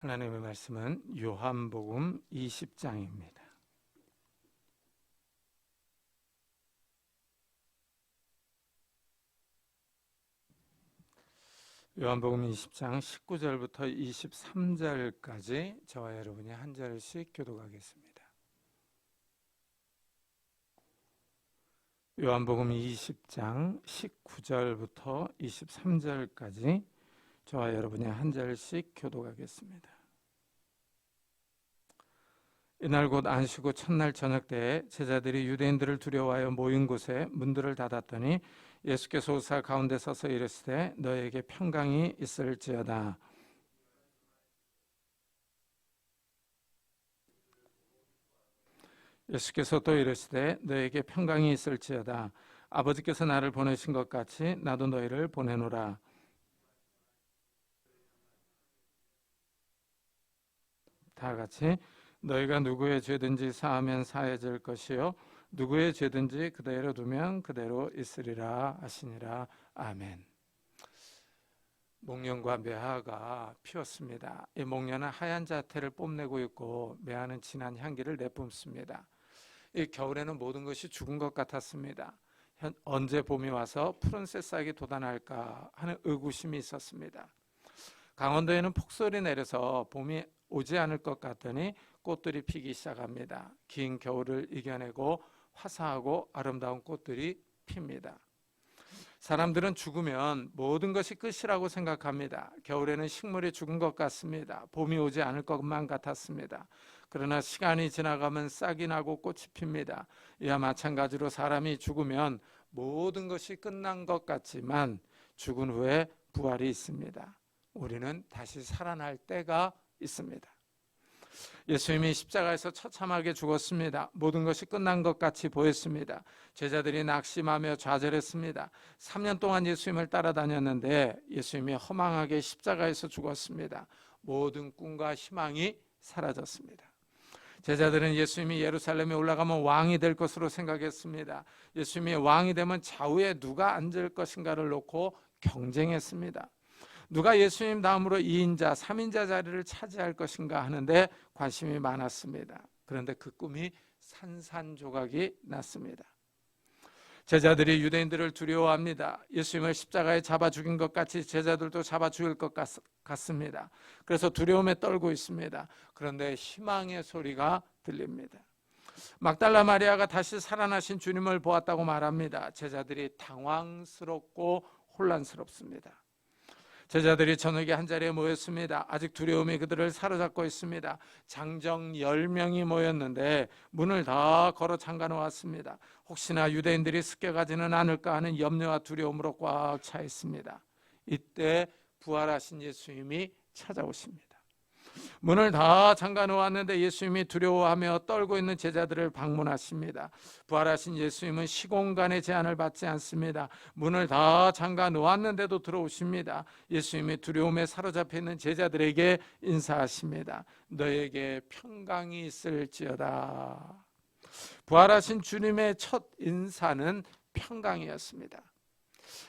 하나님의 말씀은 요한복음 20장입니다. 요한복음 20장 19절부터 23절까지 저와 여러분이 한 절씩 교독하겠습니다. 요한복음 20장 19절부터 23절까지 저와 여러분이 한 절씩 교독하겠습니다. 이날 곧 안식 후 첫날 저녁 때에 제자들이 유대인들을 두려워하여 모인 곳에 문들을 닫았더니 예수께서 오사 가운데 서서 이르시되 너에게 평강이 있을지어다. 예수께서 또 이르시되 너에게 평강이 있을지어다. 아버지께서 나를 보내신 것 같이 나도 너희를 보내노라. 다 같이 너희가 누구의 죄든지 사하면 사해질 것이요 누구의 죄든지 그대로 두면 그대로 있으리라 하시니라 아멘. 목련과 매화가 피었습니다. 이 목련은 하얀 자태를 뽐내고 있고 매화는 진한 향기를 내뿜습니다. 이 겨울에는 모든 것이 죽은 것 같았습니다. 현, 언제 봄이 와서 푸른 새싹이 돋아날까 하는 의구심이 있었습니다. 강원도에는 폭설이 내려서 봄이 오지 않을 것 같더니 꽃들이 피기 시작합니다. 긴 겨울을 이겨내고 화사하고 아름다운 꽃들이 핍니다. 사람들은 죽으면 모든 것이 끝이라고 생각합니다. 겨울에는 식물이 죽은 것 같습니다. 봄이 오지 않을 것만 같았습니다. 그러나 시간이 지나가면 싹이 나고 꽃이 핍니다. 이와 마찬가지로 사람이 죽으면 모든 것이 끝난 것 같지만 죽은 후에 부활이 있습니다. 우리는 다시 살아날 때가 있습니다. 예수님이 십자가에서 처참하게 죽었습니다. 모든 것이 끝난 것 같이 보였습니다. 제자들이 낙심하며 좌절했습니다. 3년 동안 예수님을 따라다녔는데 예수님이 허망하게 십자가에서 죽었습니다. 모든 꿈과 희망이 사라졌습니다. 제자들은 예수님이 예루살렘에 올라가면 왕이 될 것으로 생각했습니다. 예수님이 왕이 되면 좌우에 누가 앉을 것인가를 놓고 경쟁했습니다. 누가 예수님 다음으로 2인자, 3인자 자리를 차지할 것인가 하는데 관심이 많았습니다. 그런데 그 꿈이 산산조각이 났습니다. 제자들이 유대인들을 두려워합니다. 예수님을 십자가에 잡아 죽인 것 같이 제자들도 잡아 죽일 것 같, 습니다 그래서 두려움에 떨고 있습니다. 그런데 희망의 소리가 들립니다. 막달라 마리아가 다시 살아나신 주님을 보았다고 말합니다. 제자들이 당황스럽고 혼란스럽습니다. 제자들이 저녁에 한 자리에 모였습니다. 아직 두려움이 그들을 사로잡고 있습니다. 장정 10명이 모였는데 문을 다 걸어 잠가 놓았습니다. 혹시나 유대인들이 습격하지는 않을까 하는 염려와 두려움으로 꽉 차 있습니다. 이때 부활하신 예수님이 찾아오십니다. 문을 다 잠가 놓았는데 예수님이 두려워하며 떨고 있는 제자들을 방문하십니다. 부활하신 예수님은 시공간의 제한을 받지 않습니다. 문을 다 잠가 놓았는데도 들어오십니다. 예수님이 두려움에 사로잡혀 있는 제자들에게 인사하십니다. 너에게 평강이 있을지어다. 부활하신 주님의 첫 인사는 평강이었습니다.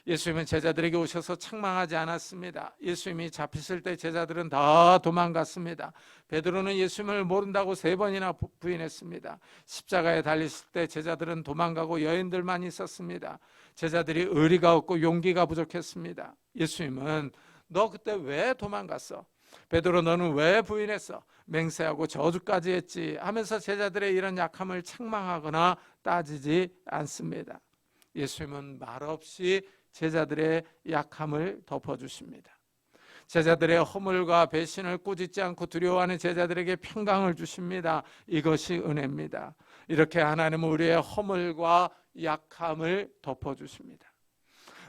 예수님은 제자들에게 오셔서 책망하지 않았습니다. 예수님이 잡히실 때 제자들은 다 도망갔습니다. 베드로는 예수님을 모른다고 세 번이나 부인했습니다. 십자가에 달리실 때 제자들은 도망가고 여인들만 있었습니다. 제자들이 의리가 없고 용기가 부족했습니다. 예수님은 너 그때 왜 도망갔어? 베드로 너는 왜 부인했어? 맹세하고 저주까지 했지 하면서 제자들의 이런 약함을 책망하거나 따지지 않습니다. 예수님은 말없이 제자들의 약함을 덮어주십니다. 제자들의 허물과 배신을 꾸짖지 않고 두려워하는 제자들에게 평강을 주십니다. 이것이 은혜입니다. 이렇게 하나님은 우리의 허물과 약함을 덮어주십니다.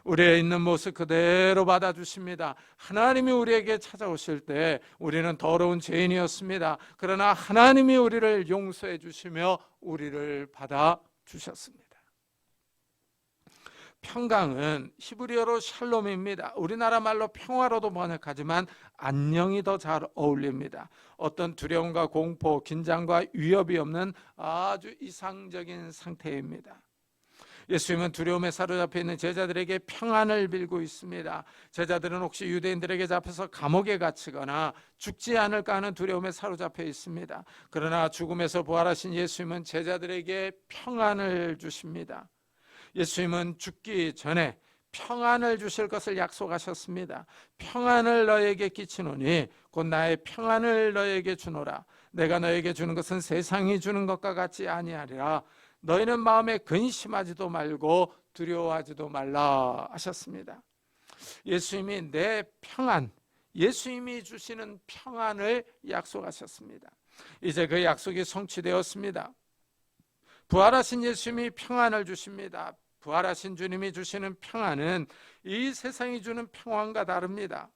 우리의 있는 모습 그대로 받아주십니다. 하나님이 우리에게 찾아오실 때 우리는 더러운 죄인이었습니다. 그러나 하나님이 우리를 용서해 주시며 우리를 받아주셨습니다. 평강은 히브리어로 샬롬입니다. 우리나라 말로 평화로도 번역하지만 안녕이 더 잘 어울립니다. 어떤 두려움과 공포, 긴장과 위협이 없는 아주 이상적인 상태입니다. 예수님은 두려움에 사로잡혀 있는 제자들에게 평안을 빌고 있습니다. 제자들은 혹시 유대인들에게 잡혀서 감옥에 갇히거나 죽지 않을까 하는 두려움에 사로잡혀 있습니다. 그러나 죽음에서 부활하신 예수님은 제자들에게 평안을 주십니다. 예수님은 죽기 전에 평안을 주실 것을 약속하셨습니다. 평안을 너에게 끼치노니 곧 나의 평안을 너에게 주노라. 내가 너에게 주는 것은 세상이 주는 것과 같지 아니하리라. 너희는 마음에 근심하지도 말고 두려워하지도 말라 하셨습니다. 예수님이 내 평안, 예수님이 주시는 평안을 약속하셨습니다. 이제 그 약속이 성취되었습니다. 부활하신 예수님이 평안을 주십니다. 부활하신 주님이 주시는 평안은 이 세상이 주는 평안과 다릅니다.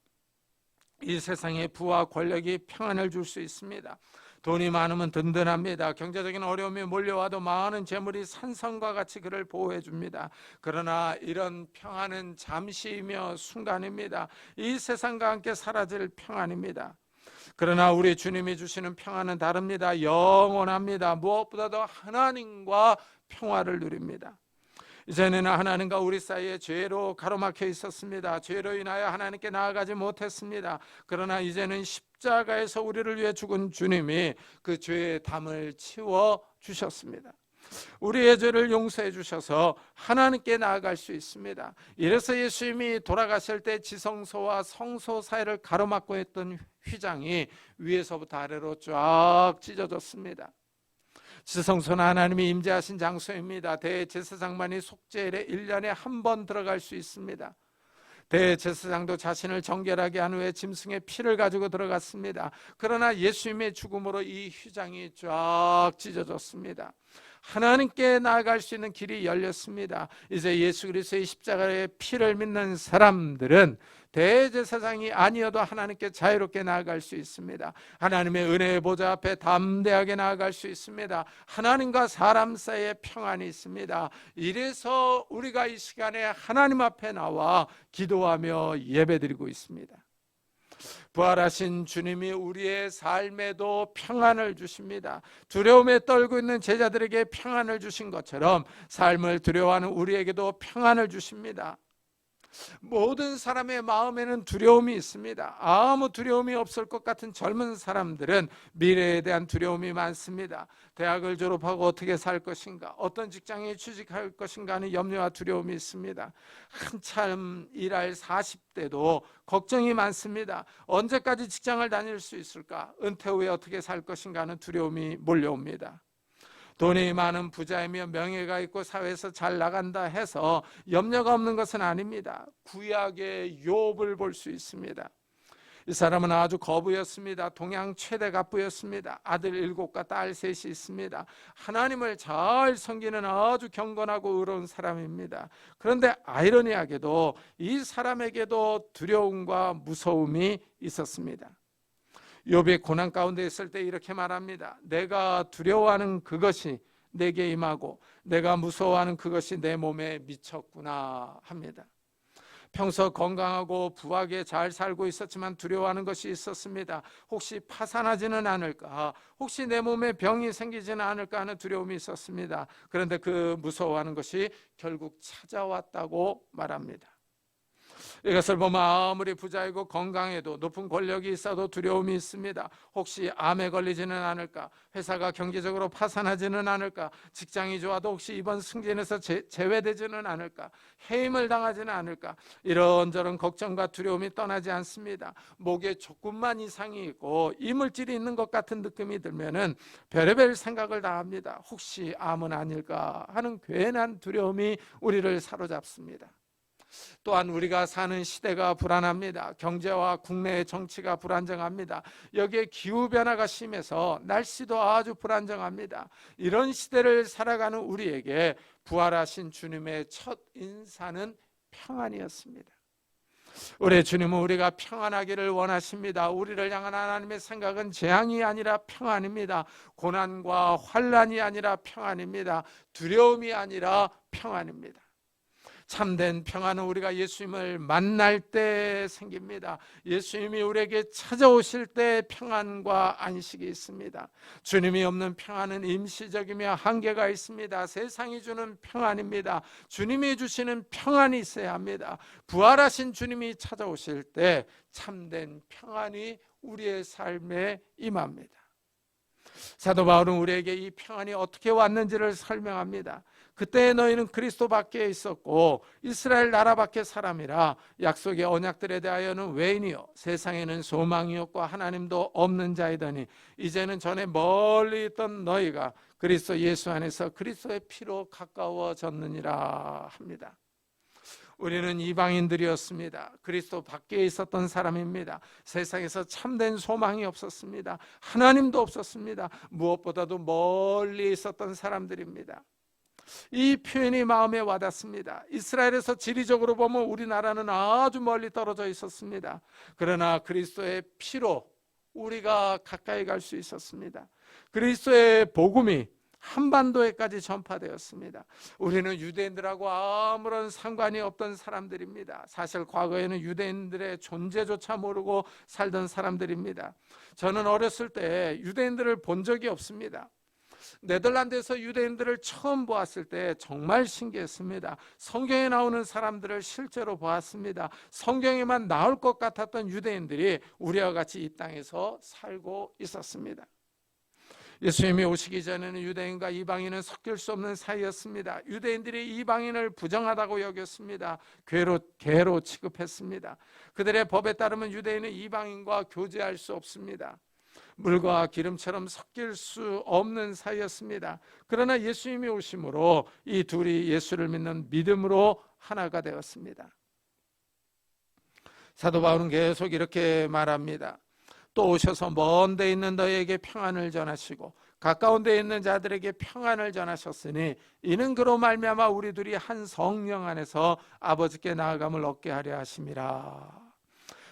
이 세상의 부와 권력이 평안을 줄 수 있습니다. 돈이 많으면 든든합니다. 경제적인 어려움이 몰려와도 많은 재물이 산성과 같이 그를 보호해 줍니다. 그러나 이런 평안은 잠시이며 순간입니다. 이 세상과 함께 사라질 평안입니다. 그러나 우리 주님이 주시는 평안은 다릅니다. 영원합니다. 무엇보다도 하나님과 평화를 누립니다. 이전에는 하나님과 우리 사이에 죄로 가로막혀 있었습니다. 죄로 인하여 하나님께 나아가지 못했습니다. 그러나 이제는 십자가에서 우리를 위해 죽은 주님이 그 죄의 담을 치워 주셨습니다. 우리의 죄를 용서해 주셔서 하나님께 나아갈 수 있습니다. 이래서 예수님이 돌아가실 때 지성소와 성소 사이를 가로막고 했던 휘장이 위에서부터 아래로 쫙 찢어졌습니다. 지성소는 하나님이 임재하신 장소입니다. 대제사장만이 속죄일에 1년에 한 번 들어갈 수 있습니다. 대제사장도 자신을 정결하게 한 후에 짐승의 피를 가지고 들어갔습니다. 그러나 예수님의 죽음으로 이 휘장이 쫙 찢어졌습니다. 하나님께 나아갈 수 있는 길이 열렸습니다. 이제 예수 그리스도의 십자가의 피를 믿는 사람들은 대제사장이 아니어도 하나님께 자유롭게 나아갈 수 있습니다. 하나님의 은혜의 보좌 앞에 담대하게 나아갈 수 있습니다. 하나님과 사람 사이에 평안이 있습니다. 이래서 우리가 이 시간에 하나님 앞에 나와 기도하며 예배드리고 있습니다. 부활하신 주님이 우리의 삶에도 평안을 주십니다. 두려움에 떨고 있는 제자들에게 평안을 주신 것처럼 삶을 두려워하는 우리에게도 평안을 주십니다. 모든 사람의 마음에는 두려움이 있습니다. 아무 두려움이 없을 것 같은 젊은 사람들은 미래에 대한 두려움이 많습니다. 대학을 졸업하고 어떻게 살 것인가, 어떤 직장에 취직할 것인가 하는 염려와 두려움이 있습니다. 한참 일할 40대도 걱정이 많습니다. 언제까지 직장을 다닐 수 있을까? 은퇴 후에 어떻게 살 것인가 하는 두려움이 몰려옵니다. 돈이 많은 부자이며 명예가 있고 사회에서 잘 나간다 해서 염려가 없는 것은 아닙니다. 구약의 욥을 볼 수 있습니다. 이 사람은 아주 거부였습니다. 동양 최대 갑부였습니다. 아들 일곱과 딸 셋이 있습니다. 하나님을 잘 섬기는 아주 경건하고 의로운 사람입니다. 그런데 아이러니하게도 이 사람에게도 두려움과 무서움이 있었습니다. 욥이 고난 가운데 있을 때 이렇게 말합니다. 내가 두려워하는 그것이 내게 임하고 내가 무서워하는 그것이 내 몸에 미쳤구나 합니다. 평소 건강하고 부하게 잘 살고 있었지만 두려워하는 것이 있었습니다. 혹시 파산하지는 않을까? 혹시 내 몸에 병이 생기지는 않을까 하는 두려움이 있었습니다. 그런데 그 무서워하는 것이 결국 찾아왔다고 말합니다. 이것을 보면 아무리 부자이고 건강해도 높은 권력이 있어도 두려움이 있습니다. 혹시 암에 걸리지는 않을까? 회사가 경제적으로 파산하지는 않을까? 직장이 좋아도 혹시 이번 승진에서 제, 제외되지는 않을까? 해임을 당하지는 않을까? 이런저런 걱정과 두려움이 떠나지 않습니다. 목에 조금만 이상이 있고 이물질이 있는 것 같은 느낌이 들면은 별의별 생각을 다 합니다. 혹시 암은 아닐까 하는 괜한 두려움이 우리를 사로잡습니다. 또한 우리가 사는 시대가 불안합니다. 경제와 국내의 정치가 불안정합니다. 여기에 기후 변화가 심해서 날씨도 아주 불안정합니다. 이런 시대를 살아가는 우리에게 부활하신 주님의 첫 인사는 평안이었습니다. 우리 주님은 우리가 평안하기를 원하십니다. 우리를 향한 하나님의 생각은 재앙이 아니라 평안입니다. 고난과 환란이 아니라 평안입니다. 두려움이 아니라 평안입니다. 참된 평안은 우리가 예수님을 만날 때 생깁니다. 예수님이 우리에게 찾아오실 때 평안과 안식이 있습니다. 주님이 없는 평안은 임시적이며 한계가 있습니다. 세상이 주는 평안입니다. 주님이 주시는 평안이 있어야 합니다. 부활하신 주님이 찾아오실 때 참된 평안이 우리의 삶에 임합니다. 사도 바울은 우리에게 이 평안이 어떻게 왔는지를 설명합니다. 그때 너희는 그리스도 밖에 있었고 이스라엘 나라 밖의 사람이라 약속의 언약들에 대하여는 외인이요 세상에는 소망이 없고 하나님도 없는 자이더니 이제는 전에 멀리 있던 너희가 그리스도 예수 안에서 그리스도의 피로 가까워졌느니라 합니다. 우리는 이방인들이었습니다. 그리스도 밖에 있었던 사람입니다. 세상에서 참된 소망이 없었습니다. 하나님도 없었습니다. 무엇보다도 멀리 있었던 사람들입니다. 이 표현이 마음에 와닿습니다. 이스라엘에서 지리적으로 보면 우리나라는 아주 멀리 떨어져 있었습니다. 그러나 그리스도의 피로 우리가 가까이 갈 수 있었습니다. 그리스도의 복음이 한반도에까지 전파되었습니다. 우리는 유대인들하고 아무런 상관이 없던 사람들입니다. 사실 과거에는 유대인들의 존재조차 모르고 살던 사람들입니다. 저는 어렸을 때 유대인들을 본 적이 없습니다. 네덜란드에서 유대인들을 처음 보았을 때 정말 신기했습니다. 성경에 나오는 사람들을 실제로 보았습니다. 성경에만 나올 것 같았던 유대인들이 우리와 같이 이 땅에서 살고 있었습니다. 예수님이 오시기 전에는 유대인과 이방인은 섞일 수 없는 사이였습니다. 유대인들이 이방인을 부정하다고 여겼습니다. 괴로 개로 취급했습니다. 그들의 법에 따르면 유대인은 이방인과 교제할 수 없습니다. 물과 기름처럼 섞일 수 없는 사이였습니다. 그러나 예수님이 오심으로 이 둘이 예수를 믿는 믿음으로 하나가 되었습니다. 사도 바울은 계속 이렇게 말합니다. 또 오셔서 먼 데 있는 너희에게 평안을 전하시고 가까운 데 있는 자들에게 평안을 전하셨으니 이는 그로 말미암아 우리 둘이 한 성령 안에서 아버지께 나아감을 얻게 하려 하심이라.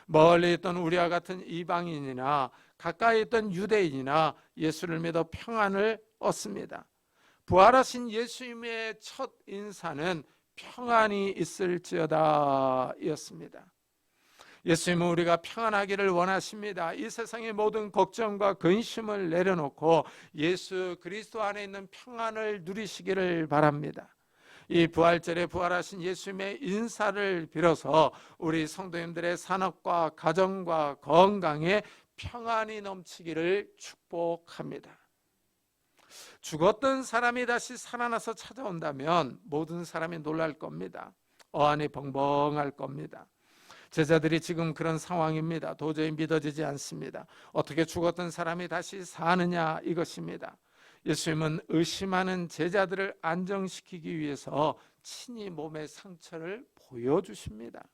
멀리 있던 우리와 같은 이방인이나 가까이 있던 유대인이나 예수를 믿어 평안을 얻습니다. 부활하신 예수님의 첫 인사는 평안이 있을지어다였습니다. 예수님은 우리가 평안하기를 원하십니다. 이 세상의 모든 걱정과 근심을 내려놓고 예수 그리스도 안에 있는 평안을 누리시기를 바랍니다. 이 부활절에 부활하신 예수님의 인사를 빌어서 우리 성도님들의 산업과 가정과 건강에 평안이 넘치기를 축복합니다. 죽었던 사람이 다시 살아나서 찾아온다면 모든 사람이 놀랄 겁니다. 어안이 벙벙할 겁니다. 제자들이 지금 그런 상황입니다. 도저히 믿어지지 않습니다. 어떻게 죽었던 사람이 다시 사느냐 이것입니다. 예수님은 의심하는 제자들을 안정시키기 위해서 친히 몸의 상처를 보여주십니다.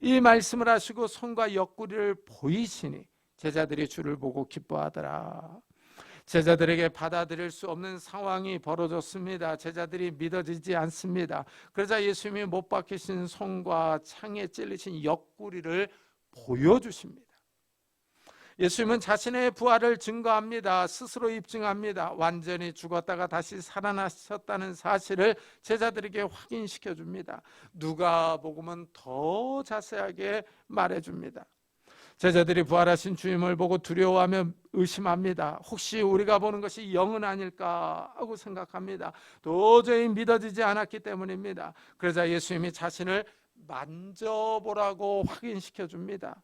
이 말씀을 하시고 손과 옆구리를 보이시니 제자들이 주를 보고 기뻐하더라. 제자들에게 받아들일 수 없는 상황이 벌어졌습니다. 제자들이 믿어지지 않습니다. 그러자 예수님이 못 박히신 손과 창에 찔리신 옆구리를 보여주십니다. 예수님은 자신의 부활을 증거합니다. 스스로 입증합니다. 완전히 죽었다가 다시 살아나셨다는 사실을 제자들에게 확인시켜 줍니다. 누가 복음은 더 자세하게 말해 줍니다. 제자들이 부활하신 주님을 보고 두려워하며 의심합니다. 혹시 우리가 보는 것이 영은 아닐까 하고 생각합니다. 도저히 믿어지지 않았기 때문입니다. 그러자 예수님이 자신을 만져보라고 확인시켜 줍니다.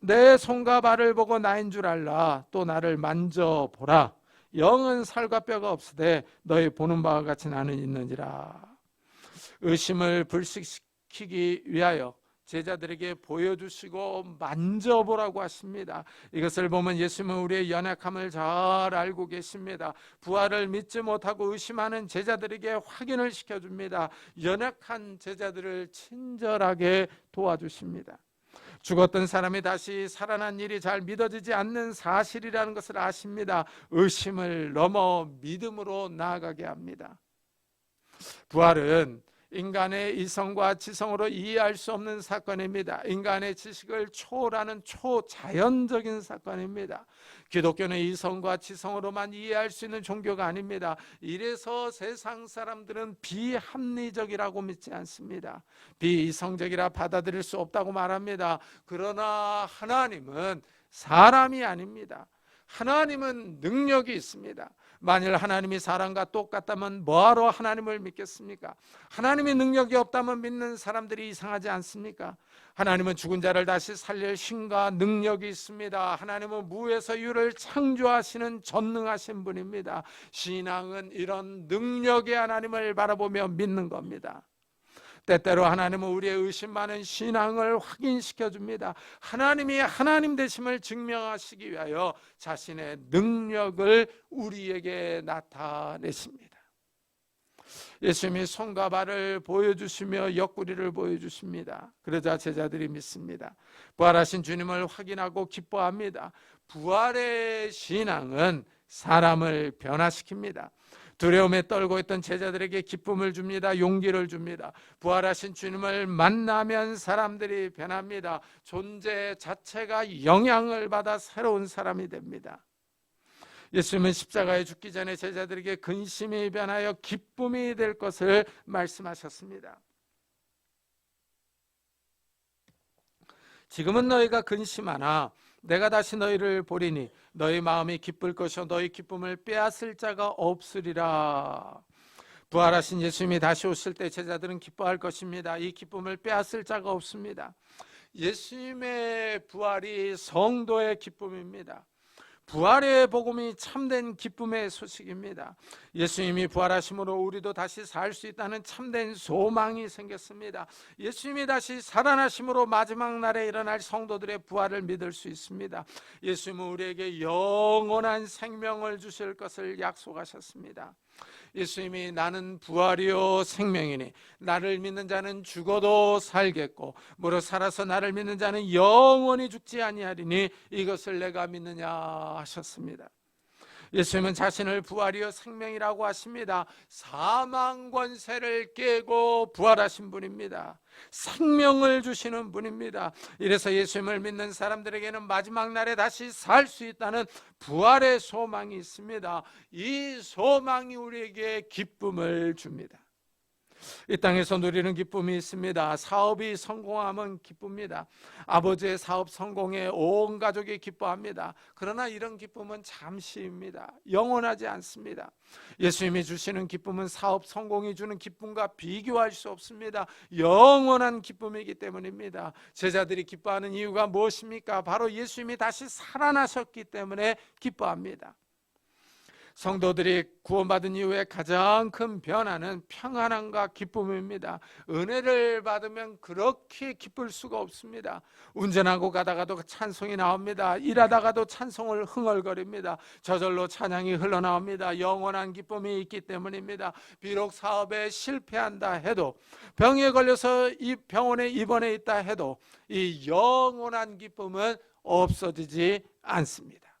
내 손과 발을 보고 나인 줄 알라. 또 나를 만져보라. 영은 살과 뼈가 없으되 너희 보는 바와 같이 나는 있느니라. 의심을 불식시키기 위하여 제자들에게 보여주시고 만져보라고 하십니다. 이것을 보면 예수님은 우리의 연약함을 잘 알고 계십니다. 부활을 믿지 못하고 의심하는 제자들에게 확인을 시켜줍니다. 연약한 제자들을 친절하게 도와주십니다. 죽었던 사람이 다시 살아난 일이 잘 믿어지지 않는 사실이라는 것을 아십니다. 의심을 넘어 믿음으로 나아가게 합니다. 부활은 인간의 이성과 지성으로 이해할 수 없는 사건입니다. 인간의 지식을 초월하는 초자연적인 사건입니다. 기독교는 이성과 지성으로만 이해할 수 있는 종교가 아닙니다. 이래서 세상 사람들은 비합리적이라고 믿지 않습니다. 비이성적이라 받아들일 수 없다고 말합니다. 그러나 하나님은 사람이 아닙니다. 하나님은 능력이 있습니다. 만일 하나님이 사람과 똑같다면 뭐하러 하나님을 믿겠습니까? 하나님의 능력이 없다면 믿는 사람들이 이상하지 않습니까? 하나님은 죽은 자를 다시 살릴 신과 능력이 있습니다. 하나님은 무에서 유를 창조하시는 전능하신 분입니다. 신앙은 이런 능력의 하나님을 바라보며 믿는 겁니다. 때때로 하나님은 우리의 의심 많은 신앙을 확인시켜 줍니다. 하나님이 하나님 되심을 증명하시기 위하여 자신의 능력을 우리에게 나타내십니다. 예수님이 손과 발을 보여주시며 옆구리를 보여주십니다. 그러자 제자들이 믿습니다. 부활하신 주님을 확인하고 기뻐합니다. 부활의 신앙은 사람을 변화시킵니다. 두려움에 떨고 있던 제자들에게 기쁨을 줍니다. 용기를 줍니다. 부활하신 주님을 만나면 사람들이 변합니다. 존재 자체가 영향을 받아 새로운 사람이 됩니다. 예수님은 십자가에 죽기 전에 제자들에게 근심이 변하여 기쁨이 될 것을 말씀하셨습니다. 지금은 너희가 근심하나 내가 다시 너희를 보리니 너희 마음이 기쁠 것이요 너희 기쁨을 빼앗을 자가 없으리라. 부활하신 예수님이 다시 오실 때 제자들은 기뻐할 것입니다. 이 기쁨을 빼앗을 자가 없습니다. 예수님의 부활이 성도의 기쁨입니다. 부활의 복음이 참된 기쁨의 소식입니다. 예수님이 부활하심으로 우리도 다시 살 수 있다는 참된 소망이 생겼습니다. 예수님이 다시 살아나심으로 마지막 날에 일어날 성도들의 부활을 믿을 수 있습니다. 예수님은 우리에게 영원한 생명을 주실 것을 약속하셨습니다. 예수님이 나는 부활이요 생명이니 나를 믿는 자는 죽어도 살겠고 무릇 살아서 나를 믿는 자는 영원히 죽지 아니하리니 이것을 내가 믿느냐 하셨습니다. 예수님은 자신을 부활이요 생명이라고 하십니다. 사망 권세를 깨고 부활하신 분입니다. 생명을 주시는 분입니다. 이래서 예수님을 믿는 사람들에게는 마지막 날에 다시 살 수 있다는 부활의 소망이 있습니다. 이 소망이 우리에게 기쁨을 줍니다. 이 땅에서 누리는 기쁨이 있습니다. 사업이 성공하면 기쁩니다. 아버지의 사업 성공에 온 가족이 기뻐합니다. 그러나 이런 기쁨은 잠시입니다. 영원하지 않습니다. 예수님이 주시는 기쁨은 사업 성공이 주는 기쁨과 비교할 수 없습니다. 영원한 기쁨이기 때문입니다. 제자들이 기뻐하는 이유가 무엇입니까? 바로 예수님이 다시 살아나셨기 때문에 기뻐합니다. 성도들이 구원받은 이후에 가장 큰 변화는 평안함과 기쁨입니다. 은혜를 받으면 그렇게 기쁠 수가 없습니다. 운전하고 가다가도 찬송이 나옵니다. 일하다가도 찬송을 흥얼거립니다. 저절로 찬양이 흘러나옵니다. 영원한 기쁨이 있기 때문입니다. 비록 사업에 실패한다 해도 병에 걸려서 이 병원에 입원해 있다 해도 이 영원한 기쁨은 없어지지 않습니다.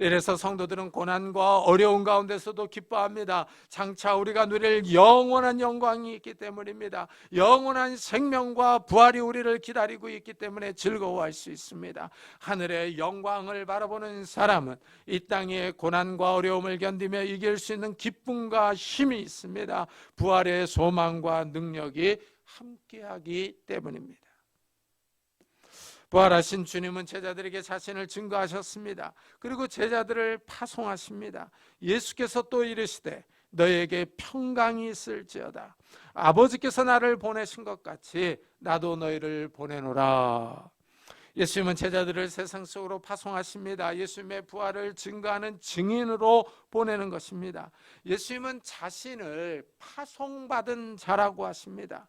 이래서 성도들은 고난과 어려운 가운데서도 기뻐합니다. 장차 우리가 누릴 영원한 영광이 있기 때문입니다. 영원한 생명과 부활이 우리를 기다리고 있기 때문에 즐거워할 수 있습니다. 하늘의 영광을 바라보는 사람은 이 땅의 고난과 어려움을 견디며 이길 수 있는 기쁨과 힘이 있습니다. 부활의 소망과 능력이 함께하기 때문입니다. 부활하신 주님은 제자들에게 자신을 증거하셨습니다. 그리고 제자들을 파송하십니다. 예수께서 또 이르시되 너에게 평강이 있을지어다. 아버지께서 나를 보내신 것 같이 나도 너희를 보내노라. 예수님은 제자들을 세상 속으로 파송하십니다. 예수님의 부활을 증거하는 증인으로 보내는 것입니다. 예수님은 자신을 파송받은 자라고 하십니다.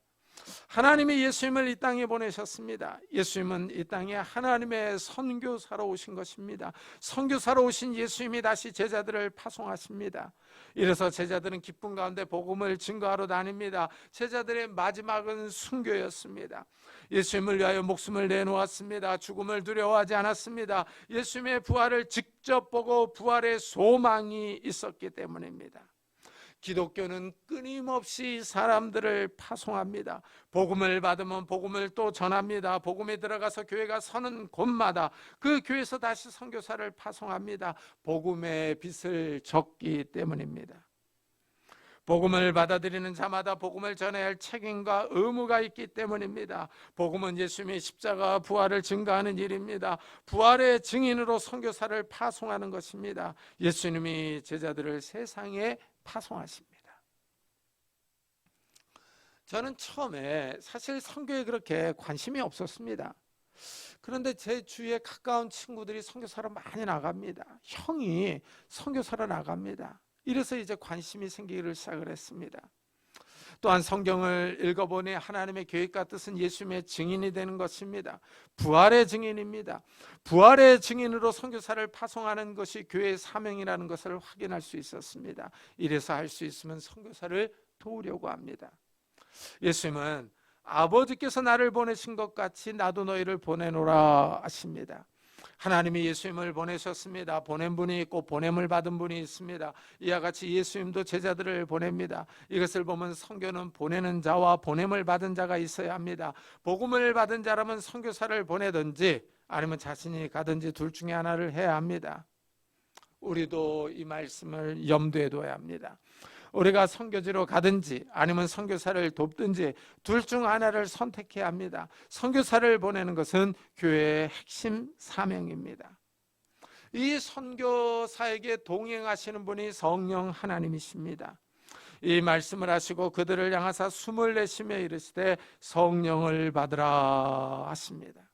하나님이 예수님을 이 땅에 보내셨습니다. 예수님은 이 땅에 하나님의 선교사로 오신 것입니다. 선교사로 오신 예수님이 다시 제자들을 파송하십니다. 이래서 제자들은 기쁨 가운데 복음을 증거하러 다닙니다. 제자들의 마지막은 순교였습니다. 예수님을 위하여 목숨을 내놓았습니다. 죽음을 두려워하지 않았습니다. 예수님의 부활을 직접 보고 부활의 소망이 있었기 때문입니다. 기독교는 끊임없이 사람들을 파송합니다. 복음을 받으면 복음을 또 전합니다. 복음에 들어가서 교회가 서는 곳마다 그 교회에서 다시 선교사를 파송합니다. 복음의 빛을 적기 때문입니다. 복음을 받아들이는 자마다 복음을 전해야 할 책임과 의무가 있기 때문입니다. 복음은 예수님의 십자가 부활을 증가하는 일입니다. 부활의 증인으로 선교사를 파송하는 것입니다. 예수님이 제자들을 세상에 파송하십니다. 저는 처음에 사실 선교에 그렇게 관심이 없었습니다. 그런데 제 주위에 가까운 친구들이 선교사로 많이 나갑니다. 형이 선교사로 나갑니다. 이래서 이제 관심이 생기기를 시작을 했습니다. 또한 성경을 읽어보니 하나님의 계획과 뜻은 예수님의 증인이 되는 것입니다. 부활의 증인입니다. 부활의 증인으로 선교사를 파송하는 것이 교회의 사명이라는 것을 확인할 수 있었습니다. 이래서 할 수 있으면 선교사를 도우려고 합니다. 예수님은 아버지께서 나를 보내신 것 같이 나도 너희를 보내노라 하십니다. 하나님이 예수님을 보내셨습니다. 보낸 분이 있고 보냄을 받은 분이 있습니다. 이와 같이 예수님도 제자들을 보냅니다. 이것을 보면 성교는 보내는 자와 보냄을 받은 자가 있어야 합니다. 복음을 받은 자라면 선교사를 보내든지 아니면 자신이 가든지 둘 중에 하나를 해야 합니다. 우리도 이 말씀을 염두에 둬야 합니다. 우리가 선교지로 가든지 아니면 선교사를 돕든지 둘 중 하나를 선택해야 합니다. 선교사를 보내는 것은 교회의 핵심 사명입니다. 이 선교사에게 동행하시는 분이 성령 하나님이십니다. 이 말씀을 하시고 그들을 향하사 숨을 내쉬며 이르시되 성령을 받으라 하십니다.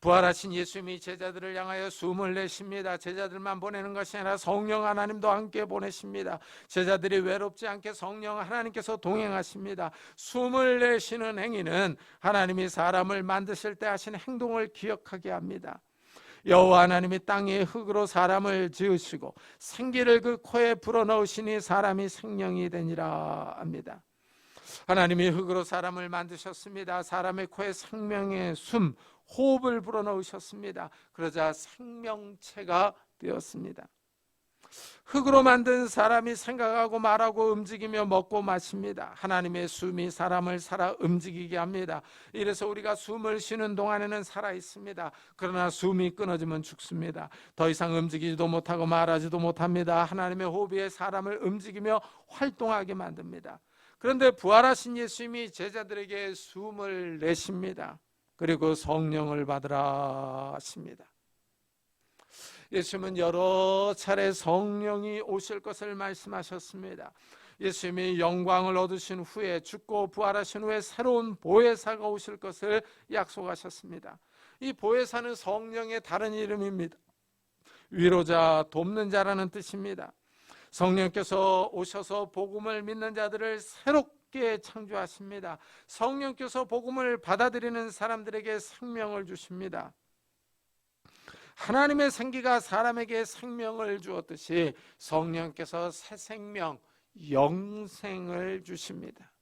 부활하신 예수님이 제자들을 향하여 숨을 내쉽니다. 제자들만 보내는 것이 아니라 성령 하나님도 함께 보내십니다. 제자들이 외롭지 않게 성령 하나님께서 동행하십니다. 숨을 내쉬는 행위는 하나님이 사람을 만드실 때 하신 행동을 기억하게 합니다. 여호와 하나님이 땅에 흙으로 사람을 지으시고 생기를 그 코에 불어넣으시니 사람이 생명이 되니라 합니다. 하나님이 흙으로 사람을 만드셨습니다. 사람의 코에 생명의 숨, 호흡을 불어넣으셨습니다. 그러자 생명체가 되었습니다. 흙으로 만든 사람이 생각하고 말하고 움직이며 먹고 마십니다. 하나님의 숨이 사람을 살아 움직이게 합니다. 이래서 우리가 숨을 쉬는 동안에는 살아 있습니다. 그러나 숨이 끊어지면 죽습니다. 더 이상 움직이지도 못하고 말하지도 못합니다. 하나님의 호흡이 사람을 움직이며 활동하게 만듭니다. 그런데 부활하신 예수님이 제자들에게 숨을 내쉽니다. 그리고 성령을 받으라 하십니다. 예수님은 여러 차례 성령이 오실 것을 말씀하셨습니다. 예수님이 영광을 얻으신 후에 죽고 부활하신 후에 새로운 보혜사가 오실 것을 약속하셨습니다. 이 보혜사는 성령의 다른 이름입니다. 위로자, 돕는 자라는 뜻입니다. 성령께서 오셔서 복음을 믿는 자들을 새롭게 창조하십니다. 성령께서 복음을 받아들이는 사람들에게 생명을 주십니다. 하나님의 생기가 사람에게 생명을 주었듯이 성령께서 새 생명, 영생을 주십니다.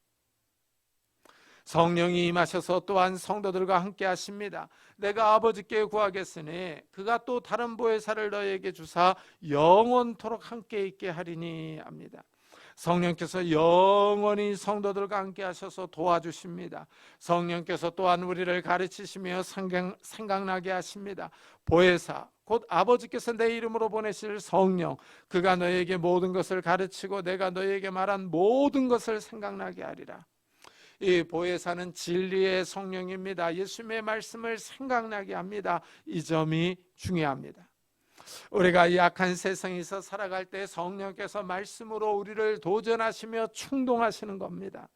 성령이 임하셔서 또한 성도들과 함께 하십니다. 내가 아버지께 구하겠으니 그가 또 다른 보혜사를 너에게 주사 영원토록 함께 있게 하리니 합니다. 성령께서 영원히 성도들과 함께 하셔서 도와주십니다. 성령께서 또한 우리를 가르치시며 생각, 생각 나게 하십니다. 보혜사, 곧 아버지께서 내 이름으로 보내실 성령, 그가 너에게 모든 것을 가르치고 내가 너에게 말한 모든 것을 생각나게 하리라. 이 보혜사는 진리의 성령입니다. 예수님의 말씀을 생각나게 합니다. 이 점이 중요합니다. 우리가 약한 세상에서 살아갈 때 성령께서 말씀으로 우리를 도전하시며 충동하시는 겁니다.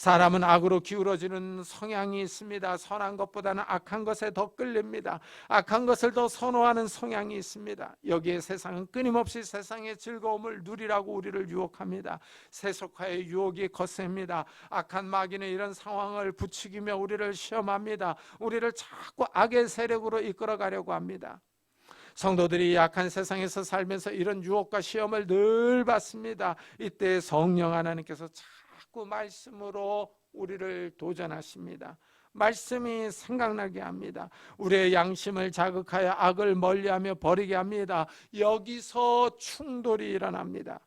사람은 악으로 기울어지는 성향이 있습니다. 선한 것보다는 악한 것에 더 끌립니다. 악한 것을 더 선호하는 성향이 있습니다. 여기에 세상은 끊임없이 세상의 즐거움을 누리라고 우리를 유혹합니다. 세속화의 유혹이 거셉니다. 악한 마귀는 이런 상황을 부추기며 우리를 시험합니다. 우리를 자꾸 악의 세력으로 이끌어 가려고 합니다. 성도들이 약한 세상에서 살면서 이런 유혹과 시험을 늘 받습니다. 이때 성령 하나님께서 자꾸 말씀으로 우리를 도전하십니다. 말씀이 생각나게 합니다. 우리의 양심을 자극하여 악을 멀리하며 버리게 합니다. 여기서 충돌이 일어납니다.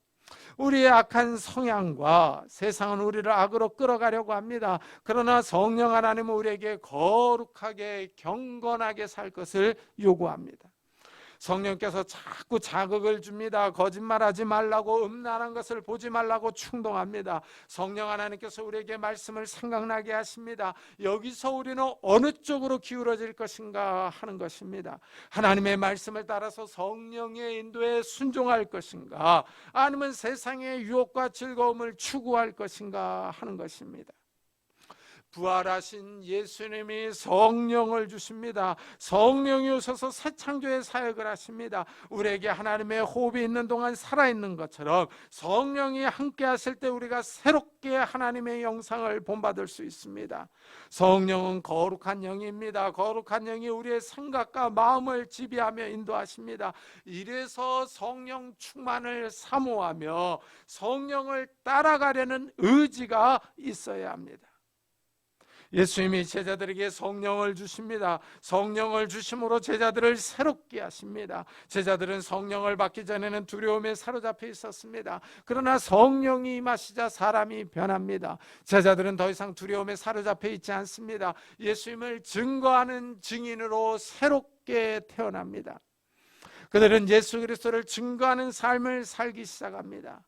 우리의 악한 성향과 세상은 우리를 악으로 끌어가려고 합니다. 그러나 성령 하나님은 우리에게 거룩하게 경건하게 살 것을 요구합니다. 성령께서 자꾸 자극을 줍니다. 거짓말하지 말라고 음란한 것을 보지 말라고 충동합니다. 성령 하나님께서 우리에게 말씀을 생각나게 하십니다. 여기서 우리는 어느 쪽으로 기울어질 것인가 하는 것입니다. 하나님의 말씀을 따라서 성령의 인도에 순종할 것인가 아니면 세상의 유혹과 즐거움을 추구할 것인가 하는 것입니다. 부활하신 예수님이 성령을 주십니다. 성령이 오셔서 새 창조의 사역을 하십니다. 우리에게 하나님의 호흡이 있는 동안 살아있는 것처럼 성령이 함께 하실 때 우리가 새롭게 하나님의 영상을 본받을 수 있습니다. 성령은 거룩한 영입니다. 거룩한 영이 우리의 생각과 마음을 지배하며 인도하십니다. 이래서 성령 충만을 사모하며 성령을 따라가려는 의지가 있어야 합니다. 예수님이 제자들에게 성령을 주십니다. 성령을 주심으로 제자들을 새롭게 하십니다. 제자들은 성령을 받기 전에는 두려움에 사로잡혀 있었습니다. 그러나 성령이 임하시자 사람이 변합니다. 제자들은 더 이상 두려움에 사로잡혀 있지 않습니다. 예수님을 증거하는 증인으로 새롭게 태어납니다. 그들은 예수 그리스도를 증거하는 삶을 살기 시작합니다.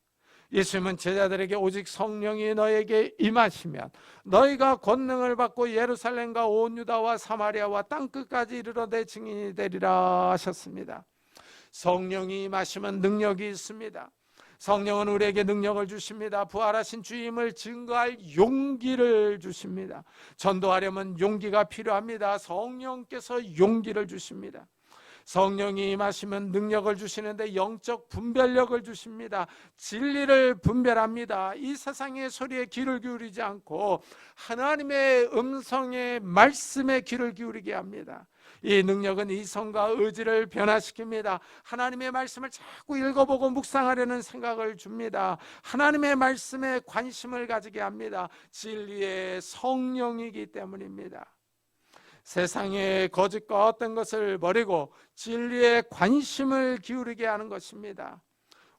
예수님은 제자들에게 오직 성령이 너에게 임하시면 너희가 권능을 받고 예루살렘과 온 유다와 사마리아와 땅 끝까지 이르러 내 증인이 되리라 하셨습니다. 성령이 임하시면 능력이 있습니다. 성령은 우리에게 능력을 주십니다. 부활하신 주임을 증거할 용기를 주십니다. 전도하려면 용기가 필요합니다. 성령께서 용기를 주십니다. 성령이 임하시면 능력을 주시는데 영적 분별력을 주십니다. 진리를 분별합니다. 이 세상의 소리에 귀를 기울이지 않고 하나님의 음성의 말씀에 귀를 기울이게 합니다. 이 능력은 이성과 의지를 변화시킵니다. 하나님의 말씀을 자꾸 읽어보고 묵상하려는 생각을 줍니다. 하나님의 말씀에 관심을 가지게 합니다. 진리의 성령이기 때문입니다. 세상의 거짓과 어떤 것을 버리고 진리에 관심을 기울이게 하는 것입니다.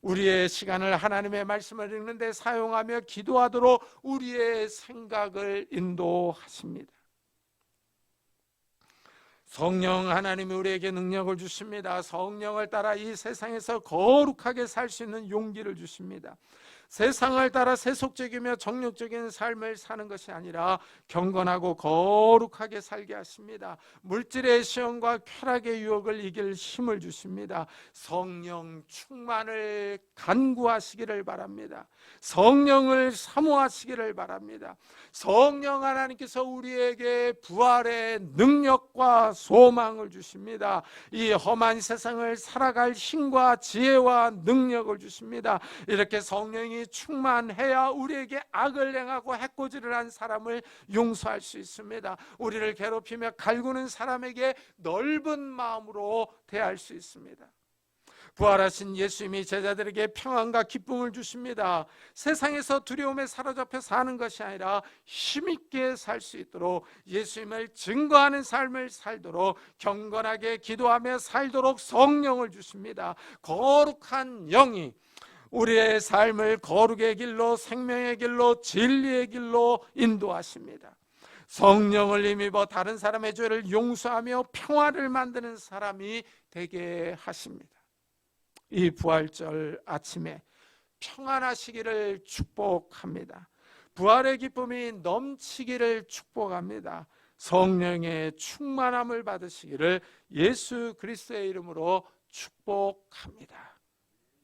우리의 시간을 하나님의 말씀을 읽는데 사용하며 기도하도록 우리의 생각을 인도하십니다. 성령 하나님이 우리에게 능력을 주십니다. 성령을 따라 이 세상에서 거룩하게 살 수 있는 용기를 주십니다. 세상을 따라 세속적이며 정욕적인 삶을 사는 것이 아니라 경건하고 거룩하게 살게 하십니다. 물질의 시험과 쾌락의 유혹을 이길 힘을 주십니다. 성령 충만을 간구하시기를 바랍니다. 성령을 사모하시기를 바랍니다. 성령 하나님께서 우리에게 부활의 능력과 소망을 주십니다. 이 험한 세상을 살아갈 힘과 지혜와 능력을 주십니다. 이렇게 성령이 성령이 충만해야 우리에게 악을 행하고 해코지를 한 사람을 용서할 수 있습니다. 우리를 괴롭히며 갈구는 사람에게 넓은 마음으로 대할 수 있습니다. 부활하신 예수님이 제자들에게 평안과 기쁨을 주십니다. 세상에서 두려움에 사로잡혀 사는 것이 아니라 힘있게 살 수 있도록 예수님을 증거하는 삶을 살도록 경건하게 기도하며 살도록 성령을 주십니다. 거룩한 영이 우리의 삶을 거룩의 길로 생명의 길로 진리의 길로 인도하십니다. 성령을 힘입어 다른 사람의 죄를 용서하며 평화를 만드는 사람이 되게 하십니다. 이 부활절 아침에 평안하시기를 축복합니다. 부활의 기쁨이 넘치기를 축복합니다. 성령의 충만함을 받으시기를 예수 그리스도의 이름으로 축복합니다.